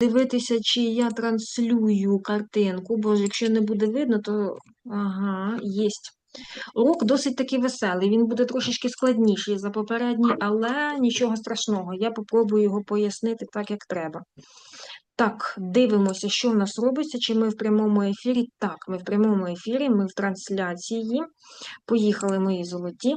дивитися, чи я транслюю картинку, бо якщо не буде видно, то ага, єсть. Урок досить таки веселий, він буде трошечки складніший за попередній, але нічого страшного. Я попробую його пояснити так, як треба. Так, дивимося, що в нас робиться, чи ми в прямому ефірі. Так, ми в прямому ефірі, ми в трансляції. Поїхали мої золоті.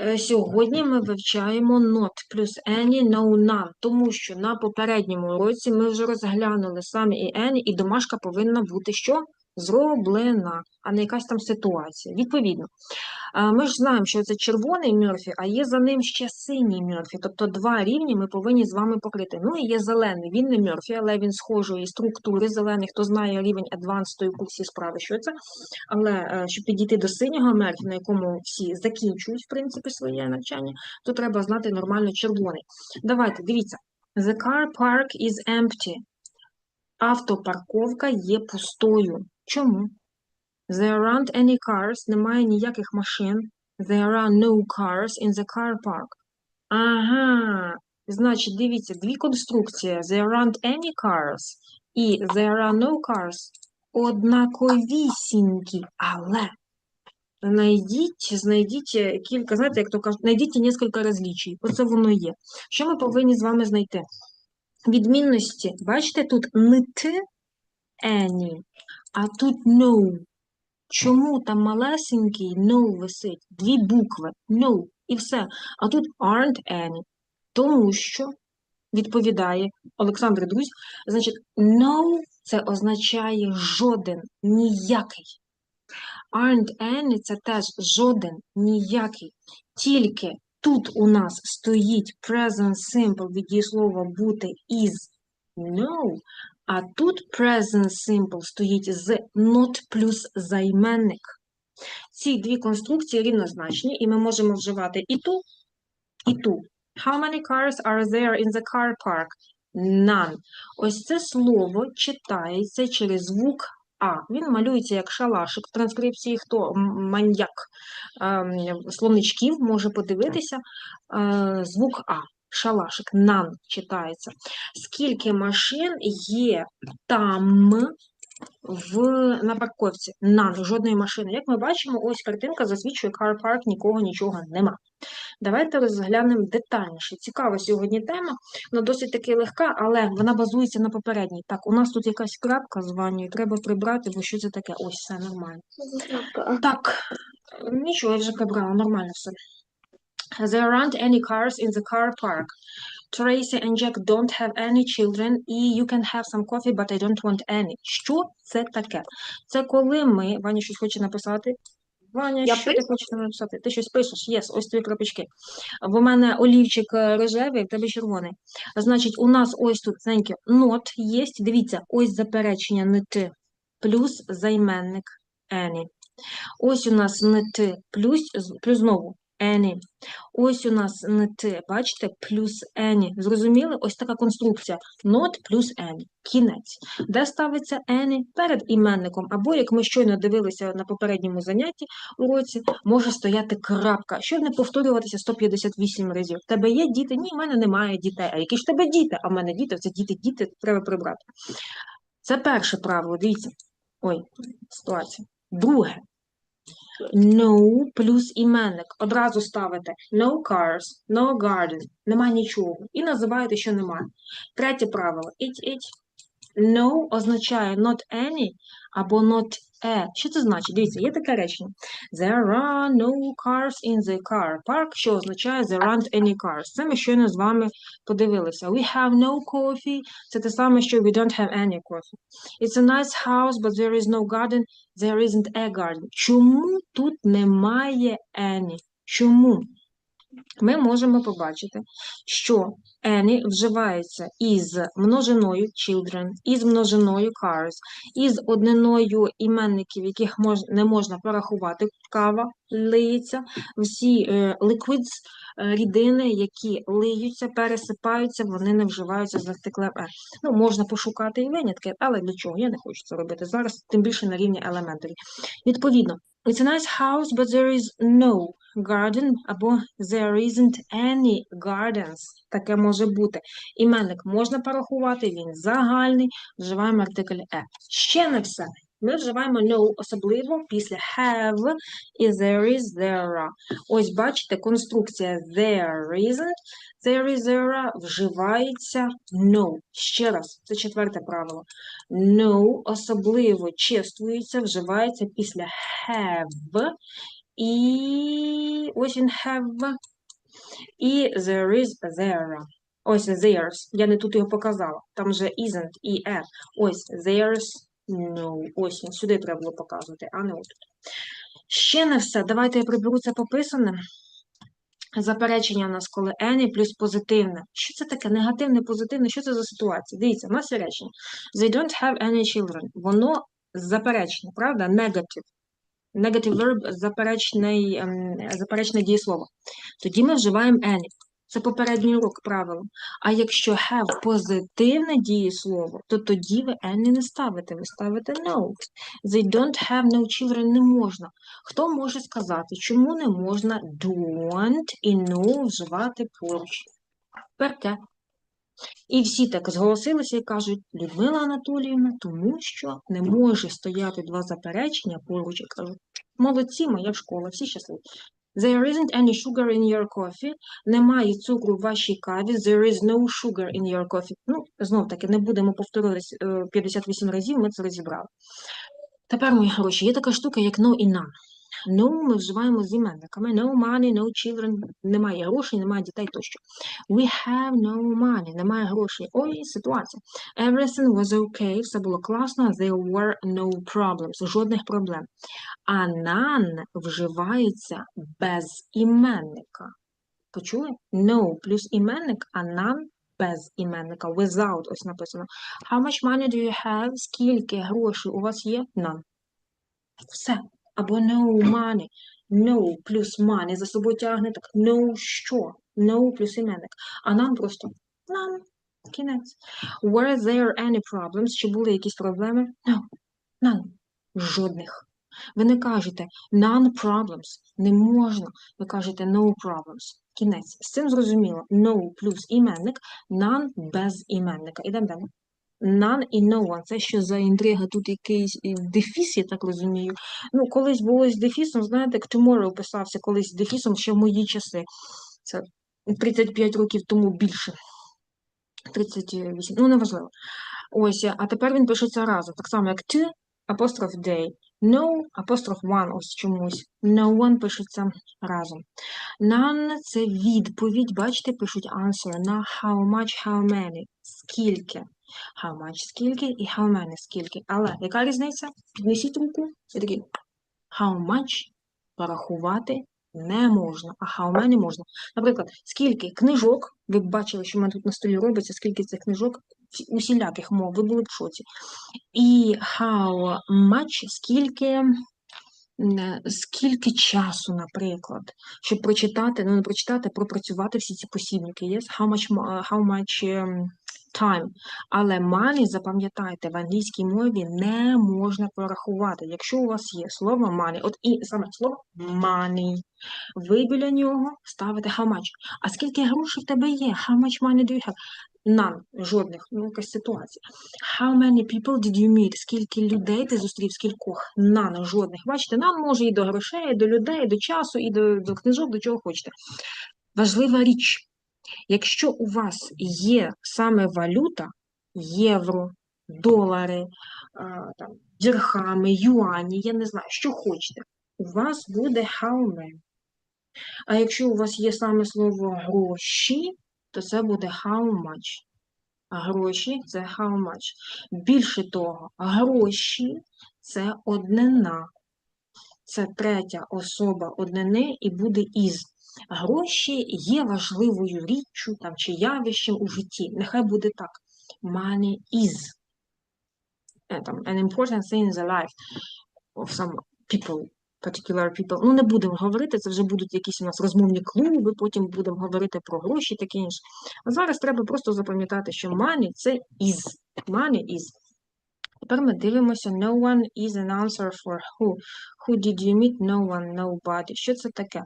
Е, Сьогодні ми вивчаємо not плюс any, no, none, тому що на попередньому уроці ми вже розглянули самі і any, і домашка повинна бути що? Зроблена, а не якась там ситуація. Відповідно, ми ж знаємо, що це червоний Мьорфі, а є за ним ще синій Мьорфі, тобто два рівні ми повинні з вами покрити. Ну і є зелений, він не Мьорфі, але він схожої структури зелений, хто знає рівень Advanced у курсі справи, що це. Але е, щоб підійти до синього Мьорфі, на якому всі закінчують, в принципі, своє навчання, то треба знати нормально червоний. Давайте, дивіться. The car park is empty. Автопарковка є пустою. Чому? There aren't any cars, немає ніяких машин. There are no cars in the car park. Ага, значить, дивіться, дві конструкції. There aren't any cars і there are no cars. Однаковісінькі, але знайдіть, знайдіть е, кілька, знаєте, як то кажуть, знайдіть кілька розлічій. Оце воно є. Що ми повинні з вами знайти? Відмінності, бачите, тут не ти, any, а тут no. Чому там малесенький no висить? Дві букви no і все. А тут aren't any. Тому що, відповідає Олександр Друзь, значить, no це означає жоден, ніякий. Aren't any це теж жоден, ніякий. Тільки тут у нас стоїть present simple від дієслова бути is no, а тут present simple стоїть з not плюс займенник. Ці дві конструкції рівнозначні, і ми можемо вживати і ту, і ту. How many cars are there in the car park? None. Ось це слово читається через звук А. Він малюється як шалашик в транскрипції, хто маньяк ем, словничків може подивитися. Е, Звук А. Шалашик, нан читається. Скільки машин є там в, на парковці? Нан, жодної машини. Як ми бачимо, ось картинка засвідчує car park, нікого, нічого нема. Давайте розглянемо детальніше. Цікава сьогодні тема, вона досить таки легка, але вона базується на попередній. Так, у нас тут якась крапка з ванною, треба прибрати, бо що це таке? Ось, все нормально. Так, нічого, я вже прибрала, нормально все. There aren't any cars in the car park. Tracy and Jack don't have any children, і you can have some coffee, but I don't want any. Що це таке? Це коли ми, Ваня щось хоче написати. Ваня, Я що ти пишу? хочеш написати? Ти щось пишеш? Єс, ось твої крапочки. В мене олівчик е, рожевий, в тебе червоний. Значить, у нас ось тут знаєте, not є. Дивіться, ось заперечення не ти, плюс займенник any. Ось у нас не ти, плюс, плюс знову any. Ось у нас не ти, бачите, плюс any. Зрозуміли? Ось така конструкція. Not плюс any. Кінець. Де ставиться any? Перед іменником. Або, як ми щойно дивилися на попередньому занятті уроці, може стояти крапка, щоб не повторюватися 158 разів. Тебе є діти? Ні, в мене немає дітей. А які ж тебе діти? А в мене діти, це діти, діти, треба прибрати. Це перше правило, дивіться. Ой, ситуація. Друге. No плюс іменник. Одразу ставите no cars, no garden, нема нічого. І називаєте, що немає. Третє правило. It, it. No означає not any або not a. Що це значить? Дивіться, є таке речення. There are no cars in the car park, що означає there aren't any cars. Це ми щойно з вами подивилися. We have no coffee. Це те саме, що we don't have any coffee. It's a nice house, but there is no garden. There isn't a garden. Чому тут немає any? Чому? Ми можемо побачити, що any вживається із множиною children, із множиною cars, із одниною іменників, яких не можна порахувати, кава лиється, всі е, liquids, е, рідини, які лиються, пересипаються, вони не вживаються з артиклем «е». Ну, можна пошукати і винятки, але для чого? Я не хочу це робити зараз, тим більше на рівні елементарі. Відповідно, It's a nice house, but there is no garden, або there isn't any gardens. Таке може бути. Іменник можна порахувати, він загальний, вживаємо артикль e. Ще не все. Ми вживаємо no, особливо після have і there is, there are. Ось бачите, конструкція there isn't, there is, there are вживається no. Ще раз, це четверте правило. No особливо чествується, вживається після have і ось він have і there is, there. Ось theirs. Я не тут його показала. Там же isn't і e. Ось theirs, no. Ось. Сюди треба було показувати, а не отут. Ще не все. Давайте я приберу це пописане. Заперечення у нас, коли any плюс позитивне. Що це таке? Негативне, позитивне? Що це за ситуація? Дивіться, у нас речення. They don't have any children. Воно заперечення, правда? Negative. Negative verb заперечний, ем, заперечне дієслово. Тоді ми вживаємо any. Це попередній урок правило. А якщо have позитивне дієслово, то тоді ви any не ставите, ви ставите no. They don't have no children не можна. Хто може сказати, чому не можна don't і no вживати поруч? Перке. І всі так зголосилися і кажуть, Людмила Анатоліївна, тому що не може стояти два заперечення поруч. Я кажу, молодці, моя школа, всі щасливі. There isn't any sugar in your coffee. Немає цукру в вашій каві. There is no sugar in your coffee. Ну, знов таки, не будемо повторювати е, 58 разів, ми це розібрали. Тепер, мої хороші, є така штука, як no і none. No ми вживаємо з іменниками. No money, no children. Немає грошей, немає дітей тощо. We have no money. Немає грошей. Ой, ситуація. Everything was okay. Все було класно. There were no problems. Жодних проблем. А none вживається без іменника. Почули? No плюс іменник, а none без іменника. Without, ось написано. How much money do you have? Скільки грошей у вас є? None. Все. Або no money. No плюс money за собою тягне так no що? No плюс іменник. А нам просто none. Кінець. Were there any problems? Чи були якісь проблеми? No. None. Жодних. Ви не кажете none problems. Не можна. Ви кажете no problems. Кінець. З цим зрозуміло. No плюс іменник, none без іменника. Ідемо далі. None і no one. Це що за інтрига? Тут якийсь е, дефіс, я так розумію. Ну, колись було з дефісом, знаєте, tomorrow писався колись з дефісом ще в мої часи. Це 35 років тому більше. 38, ну неважливо. Ось, а тепер він пишеться разом. Так само, як to, апостроф day. No, апостроф one, ось чомусь. No one пишеться разом. None – це відповідь, бачите, пишуть answer на how much, how many, скільки. How much – скільки і how many – скільки. Але яка різниця? Піднесіть руку і такий how much порахувати не можна, а how many можна. Наприклад, скільки книжок, ви б бачили, що в мене тут на столі робиться, скільки цих книжок усіляких мов, ви були б в шоці. І how much, скільки, скільки часу, наприклад, щоб прочитати, ну не прочитати, пропрацювати всі ці посібники. Yes? How much, how much ем, time. Але money, запам'ятайте, в англійській мові не можна порахувати. Якщо у вас є слово money, от і саме слово money, ви біля нього ставите how much. А скільки грошей в тебе є? How much money do you have? None. Жодних. Ну, якась ситуація. How many people did you meet? Скільки людей ти зустрів? Скількох? None. Жодних. Бачите, none може і до грошей, і до людей, і до часу, і до, до книжок, до чого хочете. Важлива річ. Якщо у вас є саме валюта, євро, долари, там, дірхами, юані, я не знаю, що хочете, у вас буде many. А якщо у вас є саме слово гроші, то це буде how much. Гроші це how much. Більше того, гроші це однина. Це третя особа однини і буде із. Гроші є важливою річчю там, чи явищем у житті. Нехай буде так. Money is е, an important thing in the life of some people, particular people. Ну, не будемо говорити, це вже будуть якісь у нас розмовні клуби, потім будемо говорити про гроші таке інше. А зараз треба просто запам'ятати, що money – це is. Money is. Тепер ми дивимося no one is an answer for who. Who did you meet? No one, nobody. Що це таке?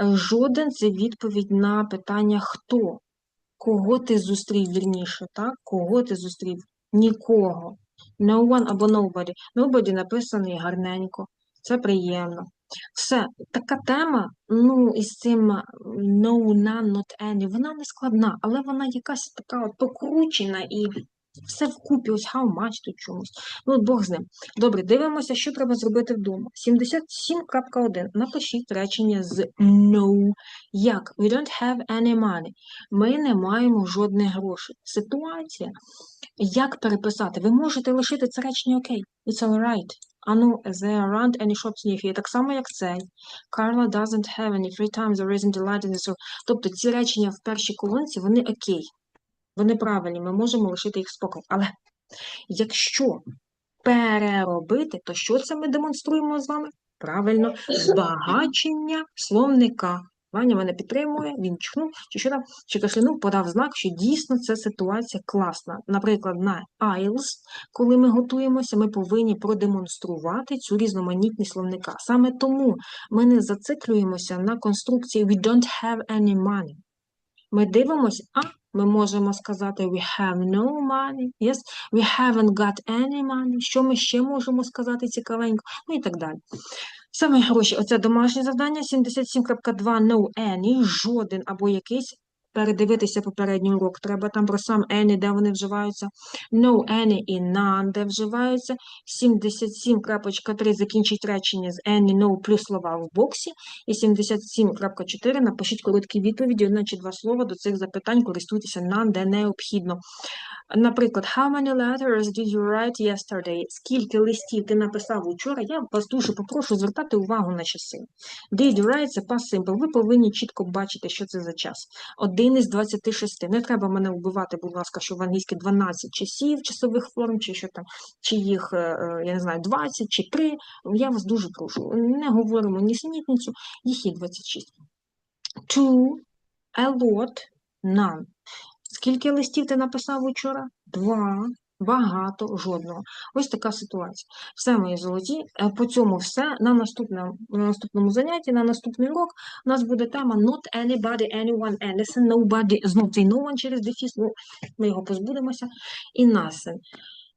Е, Жоден це відповідь на питання хто. Кого ти зустрів вірніше, так? Кого ти зустрів? Нікого. No one або nobody. Nobody написаний гарненько. Це приємно. Все, така тема, ну, із цим no, none, not any, вона не складна, але вона якась така от покручена і все вкупі, ось how much тут чомусь. Ну, от Бог з ним. Добре, дивимося, що треба зробити вдома. 77.1. Напишіть речення з no. Як? We don't have any money. Ми не маємо жодних грошей. Ситуація. Як переписати? Ви можете лишити це речення окей. It's alright. Ану, there aren't any shops near here. Так само, як цей. Carla doesn't have any free time. There isn't a light in the store. Тобто ці речення в першій колонці, вони окей. Вони правильні, ми можемо лишити їх спокій. Але якщо переробити, то що це ми демонструємо з вами? Правильно, збагачення словника. Ваня мене підтримує, він чхнув, чи що там, чи кашлянув, подав знак, що дійсно ця ситуація класна. Наприклад, на IELTS, коли ми готуємося, ми повинні продемонструвати цю різноманітність словника. Саме тому ми не зациклюємося на конструкції we don't have any money. Ми дивимося, а ми можемо сказати we have no money, yes, we haven't got any money. Що ми ще можемо сказати цікавенько, ну і так далі. Саме гроші, оце домашнє завдання 77.2 no any, жоден або якийсь. Передивитися попередній урок. Треба там про сам any, де вони вживаються. No, any і none, де вживаються. 77.3 закінчить речення з any, no плюс слова в боксі. І 77.4 напишіть короткі відповіді, одне чи два слова до цих запитань, користуйтеся none, де необхідно. Наприклад, how many letters did you write yesterday? Скільки листів ти написав учора? Я вас дуже попрошу звертати увагу на часи. Did you write – це past simple. Ви повинні чітко бачити, що це за час. Один із 26. Не треба мене вбивати, будь ласка, що в англійській 12 часів, часових форм, чи що там, чи їх, е, е, я не знаю, 20 чи 3. Я вас дуже прошу. Не говоримо ні синітницю, їх є 26. Two, a lot, none. Скільки листів ти написав учора? Два. Багато, жодного. Ось така ситуація. Все, мої золоті. Е, По цьому все. На наступному, на наступному занятті, на наступний урок у нас буде тема Not anybody, anyone, anything, nobody. Знов цей no one через дефіс, ну, ми його позбудемося. І nothing.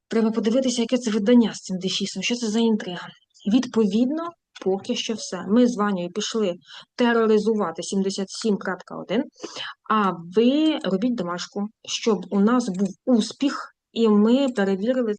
Треба подивитися, яке це видання з цим дефісом, що це за інтрига. Відповідно, поки що все. Ми з Ванею пішли тероризувати 77.1, а ви робіть домашку, щоб у нас був успіх, і ми перевірили